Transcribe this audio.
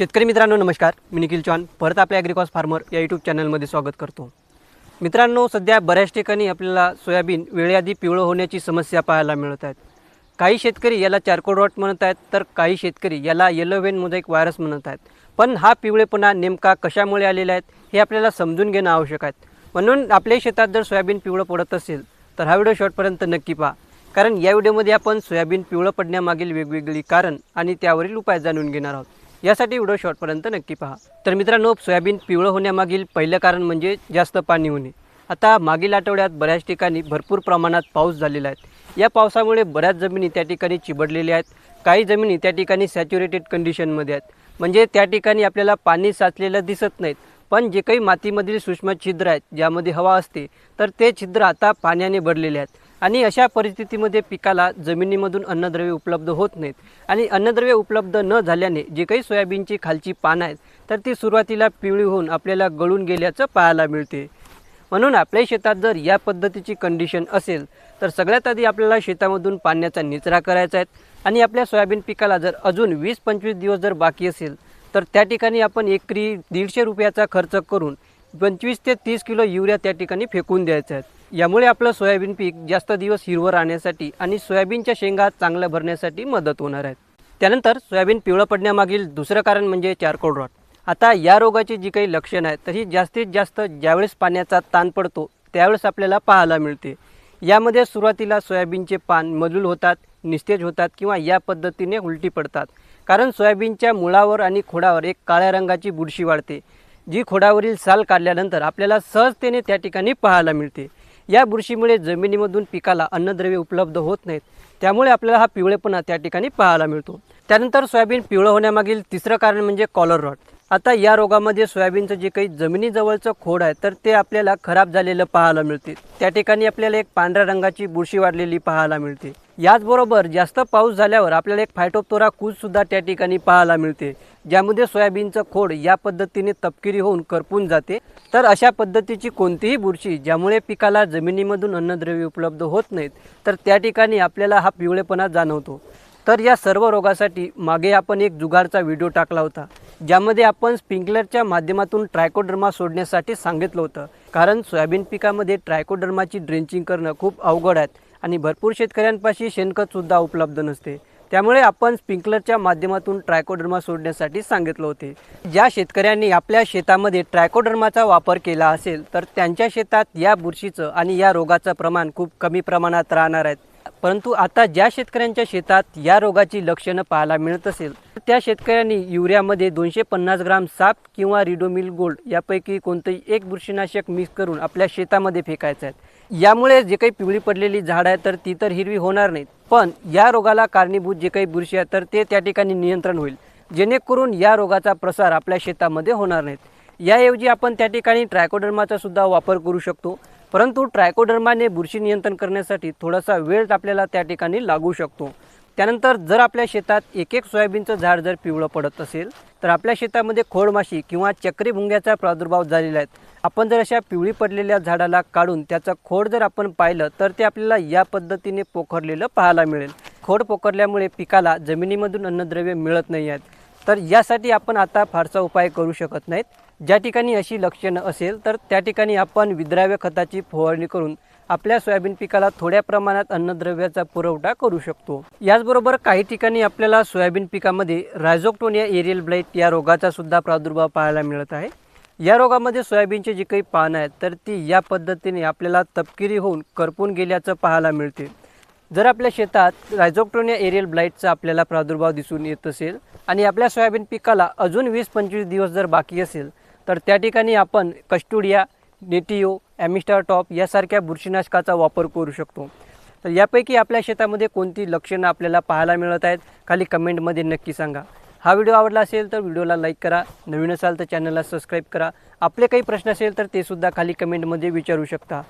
शेतकरी मित्रांनो नमस्कार. मी निखिल चौहान परत आपल्या ॲग्रिकॉस फार्मर या यूट्यूब चॅनलमध्ये स्वागत करतो. मित्रांनो सध्या बऱ्याच ठिकाणी आपल्याला सोयाबीन वेळेआधी पिवळं होण्याची समस्या पाहायला मिळत आहेत. काही शेतकरी याला चारकोल रॉट म्हणत आहेत तर काही शेतकरी याला येलो वेन मोझॅईक व्हायरस म्हणत आहेत. पण हा पिवळेपणा नेमका कशामुळे आलेला आहेत हे आपल्याला समजून घेणं आवश्यक आहे. म्हणून आपल्या शेतात जर सोयाबीन पिवळं पडत असेल तर हा व्हिडिओ शॉर्टपर्यंत नक्की पहा. कारण या व्हिडिओमध्ये आपण सोयाबीन पिवळं पडण्यामागील वेगवेगळी कारण आणि त्यावरील उपाय जाणून घेणार आहोत. यासाठी व्हिडिओ शॉर्टपर्यंत नक्की पहा. तर मित्रांनो सोयाबीन पिवळं होण्यामागील पहिलं कारण म्हणजे जास्त पाणी होणे. आता मागील आठवड्यात बऱ्याच ठिकाणी भरपूर प्रमाणात पाऊस झालेला आहे. या पावसामुळे बऱ्याच जमिनी त्या ठिकाणी चिबडलेल्या आहेत. काही जमिनी त्या ठिकाणी सॅच्युरेटेड कंडिशनमध्ये आहेत. म्हणजे त्या ठिकाणी आपल्याला पाणी साचलेलं दिसत नाहीत. पण जे काही मातीमधील सूक्ष्म छिद्र आहेत ज्यामध्ये हवा असते तर ते छिद्र आता पाण्याने भरलेले आहेत. आणि अशा परिस्थितीमध्ये पिकाला जमिनीमधून अन्नद्रव्य उपलब्ध होत नाहीत. आणि अन्नद्रव्य उपलब्ध न झाल्याने जे काही सोयाबीनची खालची पानं आहेत तर ती सुरुवातीला पिवळी होऊन आपल्याला गळून गेल्याचं पाहायला मिळते. म्हणून आपल्या शेतात जर या पद्धतीची कंडिशन असेल तर सगळ्यात आधी आपल्याला शेतामधून पाण्याचा निचरा करायचा आहे आणि आपल्या सोयाबीन पिकाला जर अजून वीस पंचवीस दिवस जर बाकी असेल तर त्या ठिकाणी आपण एकरी दीडशे रुपयाचा खर्च करून पंचवीस ते तीस किलो युरिया त्या ठिकाणी फेकून द्यायचा आहे. यामुळे आपलं सोयाबीन पीक जास्त दिवस हिरवं राहण्यासाठी आणि सोयाबीनच्या शेंगा चांगल्या भरण्यासाठी मदत होणार आहे. त्यानंतर सोयाबीन पिवळं पडण्यामागील दुसरं कारण म्हणजे चारकोल रॉट आता या रोगाची जी काही लक्षणं आहेत तशी जास्तीत जास्त ज्यावेळेस पाण्याचा ताण पडतो त्यावेळेस आपल्याला पाहायला मिळते. यामध्ये सुरुवातीला सोयाबीनचे पान मजूल होतात निस्तेज होतात किंवा या पद्धतीने उलटी पडतात. कारण सोयाबीनच्या मुळावर आणि खोडावर एक काळ्या रंगाची बुरशी वाढते जी खोडावरील साल काढल्यानंतर आपल्याला सहजतेने त्या ठिकाणी पाहायला मिळते. या बुरशीमुळे जमिनीमधून पिकाला अन्नद्रव्य उपलब्ध होत नाहीत. त्यामुळे आपल्याला हा पिवळेपणा त्या ठिकाणी पाहायला मिळतो. त्यानंतर सोयाबीन पिवळं होण्यामागील तिसरं कारण म्हणजे कॉलर रॉट आता या रोगामध्ये सोयाबीनचं जे काही जमिनीजवळचं खोड आहे तर ते आपल्याला खराब झालेलं पाहायला मिळते. त्या ठिकाणी आपल्याला एक पांढऱ्या रंगाची बुरशी वाढलेली पाहायला मिळते. याचबरोबर जास्त पाऊस झाल्यावर आपल्याला एक फायटोप्तोरा कूजसुद्धा त्या ठिकाणी पाहायला मिळते ज्यामध्ये सोयाबीनचं खोड या पद्धतीने तपकिरी होऊन करपून जाते. तर अशा पद्धतीची कोणतीही बुरशी ज्यामुळे पिकाला जमिनीमधून अन्नद्रव्य उपलब्ध होत नाहीत तर त्या ठिकाणी आपल्याला हा पिवळेपणा जाणवतो. तर या सर्व रोगासाठी मागे आपण एक जुगारचा व्हिडिओ टाकला होता. ज्यामध्ये आपण स्प्रिंकलरच्या माध्यमातून ट्रायकोडर्मा सोडण्यासाठी सांगितलं होतं. कारण सोयाबीन पिकामध्ये ट्रायकोडर्माची ड्रेंचिंग करणं खूप अवघड आहे आणि भरपूर शेतकऱ्यांपाशी शेणखतसुद्धा उपलब्ध नसते. त्यामुळे आपण स्प्रिंकलरच्या माध्यमातून ट्रायकोडर्मा सोडण्यासाठी सांगितलं होते. ज्या शेतकऱ्यांनी आपल्या शेतामध्ये ट्रायकोडर्माचा वापर केला असेल तर त्यांच्या शेतात या बुरशीचं आणि या रोगाचं प्रमाण खूप कमी प्रमाणात राहणार आहेत परंतु आता ज्या शेतकऱ्यांच्या शेतात या रोगाची लक्षणं पाहायला मिळत असेल तर त्या शेतकऱ्यांनी युरियामध्ये दोनशे पन्नास ग्राम साप किंवा रिडोमिल गोल्ड यापैकी कोणतंही एक बुरशीनाशक मिक्स करून आपल्या शेतामध्ये फेकायचं आहे. यामुळे जे काही पिवळी पडलेली झाडं आहेत तर ती तर हिरवी होणार नाहीत. पण या रोगाला कारणीभूत जे काही बुरशी आहेत तर ते त्या ठिकाणी नियंत्रण होईल. जेणेकरून या रोगाचा प्रसार आपल्या शेतामध्ये होणार नाहीत. याऐवजी आपण त्या ठिकाणी ट्रायकोडर्माचा सुद्धा वापर करू शकतो. परंतु ट्रायकोडर्माने बुरशी नियंत्रण करण्यासाठी थोडासा वेळ आपल्याला त्या ठिकाणी लागू शकतो. त्यानंतर जर आपल्या शेतात एक एक सोयाबीनचं झाड जर पिवळं पडत असेल तर आपल्या शेतामध्ये खोडमाशी किंवा चक्री भुंग्याचा प्रादुर्भाव झालेला आहे. आपण जर अशा पिवळी पडलेल्या झाडाला काढून त्याचं खोड जर आपण पाहिलं तर ते आपल्याला या पद्धतीने पोखरलेलं पाहायला मिळेल. खोड पोखरल्यामुळे पिकाला जमिनीमधून अन्नद्रव्य मिळत नाही आहेत. तर यासाठी आपण आता फारसा उपाय करू शकत नाहीत. ज्या ठिकाणी अशी लक्षणं असेल तर त्या ठिकाणी आपण विद्राव्य खताची फवारणी करून आपल्या सोयाबीन पिकाला थोड्या प्रमाणात अन्नद्रव्याचा पुरवठा करू शकतो. याचबरोबर काही ठिकाणी आपल्याला सोयाबीन पिकामध्ये रायझोक्टोनिया एरियल ब्लाईट या रोगाचा सुद्धा प्रादुर्भाव पाहायला मिळत आहे. या रोगामध्ये सोयाबीनचे जी काही पानं आहेत तर ती या पद्धतीने आपल्याला तपकिरी होऊन करपून गेल्याचं पाहायला मिळते. जर आपल्या शेतात रायझोक्टोनिया एरियल ब्लाईटचा आपल्याला प्रादुर्भाव दिसून येत असेल आणि आपल्या सोयाबीन पिकाला अजून वीस पंचवीस दिवस जर बाकी असेल तर त्या ठिकाणी आपण कस्टुडिया नेटिओ ॲमिस्टार टॉप यासारख्या बुरशीनाशकाचा वापर करू शकतो. तर यापैकी आपल्या शेतामध्ये कोणती लक्षणं आपल्याला पाहायला मिळत आहेत खाली कमेंटमध्ये नक्की सांगा. हा व्हिडिओ आवडला असेल तर व्हिडिओला लाईक करा नवीन असाल तर चॅनलला सबस्क्राईब करा. आपले काही प्रश्न असेल तर ते सुद्धा खाली कमेंटमध्ये विचारू शकता.